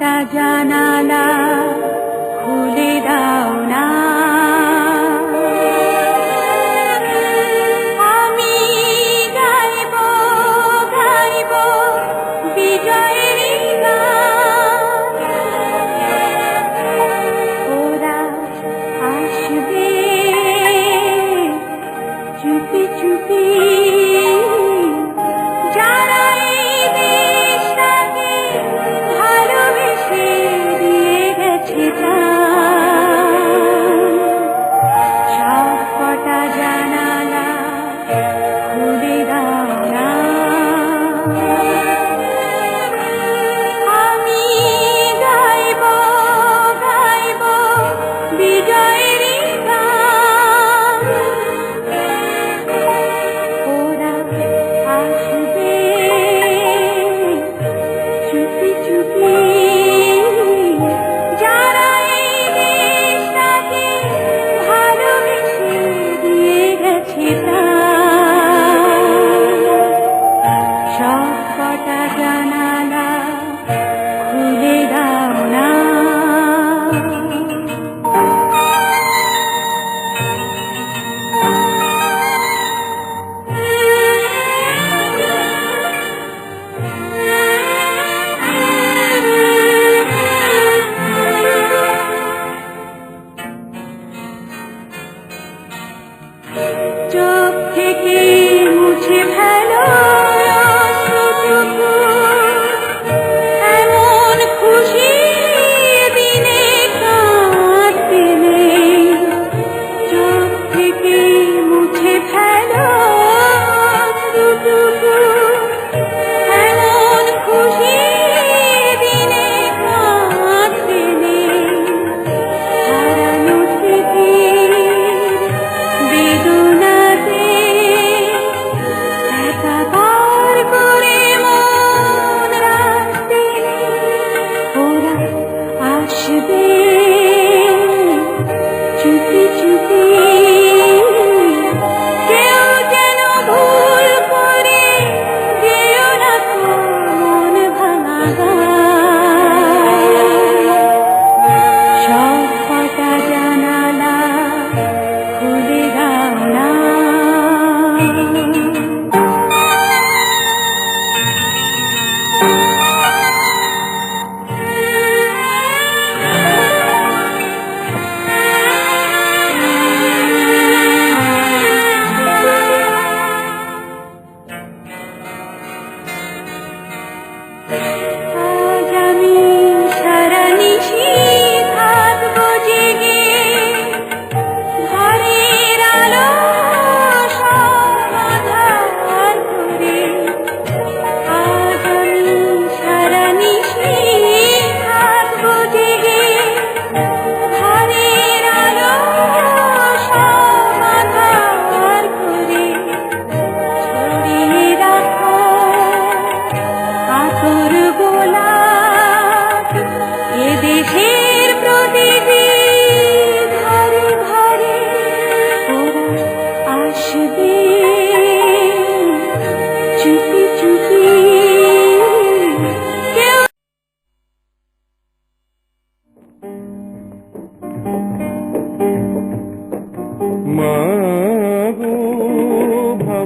একটা জানালা খুলে দাও না। na na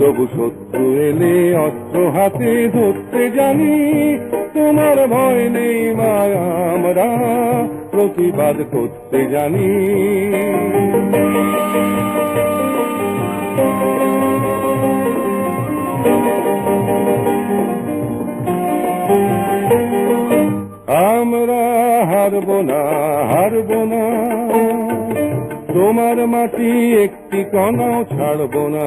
তবু শত্রু এলে অস্ত্র হাতে ধরতে জানি। তোমার ভয় নেই মা, আমরা প্রতিবাদ করতে জানি। আমরা হারব না হারব না। তোমার মাটি একটি কণ ছাড়ব না।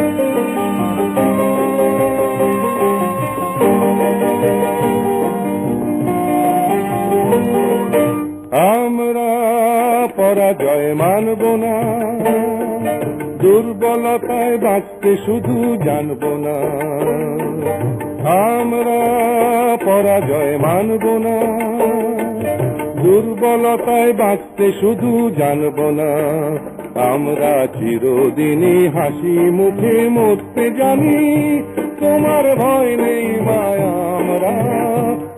পরাজয় মানব না। দুর্বলতায় বাঁচতে শুধু জানব না। আমরা পরাজয় মানব না। দুর্বলতায় বাঁচতে শুধু জানব না। আমরা চিরদিনই হাসি মুখে মরতে জানি, তোমার ভয় নেই মায়া আমরা।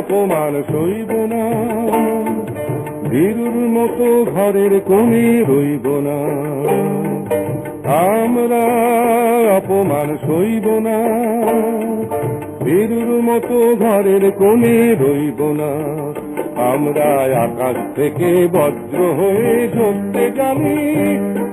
অপমান সইব না। ভীরুর মতো ঘরের কোণে রইব না। আমরা অপমান সইব না। ভীরুর মতো ঘরের কোণে রইব না। আমরা আকাশ থেকে বজ্র হয়ে ধরতে জানি।